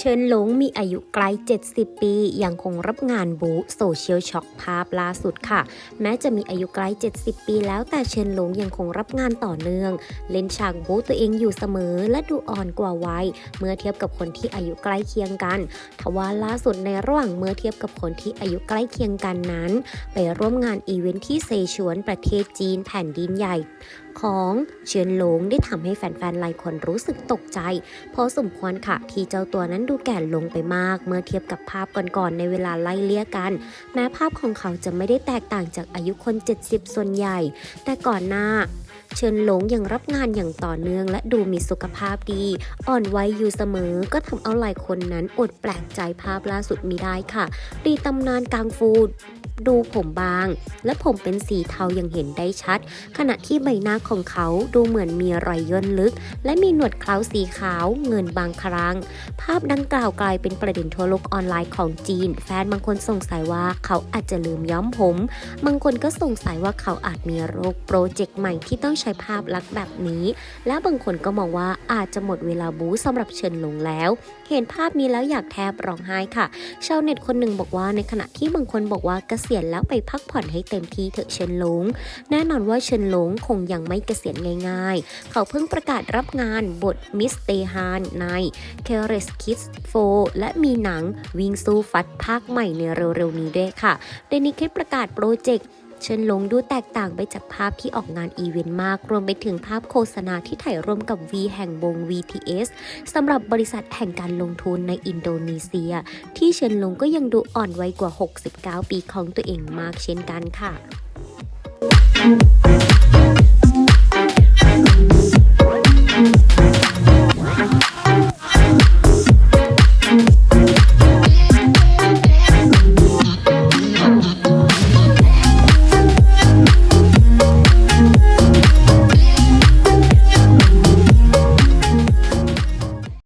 เชิญหลงมีอายุใกล้ 70 ปี ยังคงรับงานบูโซเชียลช็อคภาพล่าสุดค่ะ แม้จะมีอายุใกล้ 70 ปีแล้วแต่เชิญหลงยังคงรับงานต่อเนื่อง เล่นฉากบูตัวเองอยู่เสมอและดูอ่อนกว่าวัยเมื่อเทียบกับคนที่อายุใกล้เคียงกันทว่าล่าสุดในระหว่างเมื่อเทียบกับคนที่อายุใกล้เคียงกันนั้น ไปร่วมงานอีเวนท์ที่เซชวนประเทศจีนแผ่นดินใหญ่ ของเฉินหลงได้ทำให้แฟนๆหลายคนรู้สึกตกใจ พอสมควรค่ะที่เจ้าตัวนั้นดูแก่ลงไปมาก เมื่อเทียบกับภาพก่อนๆในเวลาไล่เลี่ยกัน แม้ภาพของเขาจะไม่ได้แตกต่างจากอายุคน 70 ส่วนใหญ่ แต่ก่อนหน้า เชิญหลงยังรับงานอย่างต่อเนื่อง และดูมีสุขภาพดี อ่อนวัยอยู่เสมอ ก็ทำเอาหลายคนนั้นอดแปลกใจภาพล่าสุดมีได้ค่ะรีตำนานกางฟูดดูผมบาง และผมเป็นสีเทาอยังเห็นได้ชัด ขณะที่ใบหน้าของเขาดูเหมือนมีรอยย่นลึก และมีหนวดเคราสีขาวเงินบางครั้ง ภาพดังกล่าวกลายเป็นประเด็นทั่วโลกออนไลน์ของจีน แฟนบางคนสงสัยว่าเขาอาจจะลืมย้อมผม บางคนก็สงสัยว่าเขาอาจมีโรคโปรเจกต์ใหม่ที่ต้องใช้ภาพลักษณ์แบบนี้ และบางคนก็มองว่าอาจจะหมดเวลาบู๊สำหรับเฉินหลงแล้ว เห็นภาพนี้แล้วอยากแทบร้องไห้ค่ะ ชาวเน็ตคนหนึ่งบอกว่าในขณะที่บางคนบอกว่าเกษียณแล้วไปพักผ่อนให้เต็มที่เถอะเฉินหลง แน่นอนว่าเฉินหลงคงยังไม่เกษียณง่าย ๆ เขาเพิ่งประกาศรับงานบทมิสเตฮานใน k e r e s Kids 4 และมีหนังวิงซูฟัดภาคใหม่ในเร็วๆนี้ด้วยค่ะโดยในคลิปประกาศโปรเจกต์ เชิญลงดูแตกต่างไปจากภาพที่ออกงานอีเวนต์มาก รวมไปถึงภาพโฆษณาที่ถ่ายร่วมกับ V แห่งวง VTS สำหรับบริษัทแห่งการลงทุนในอินโดนีเซีย ที่เชิญลงก็ยังดูอ่อนวัยกว่า 69 ปีของตัวเองมากเช่นกันค่ะ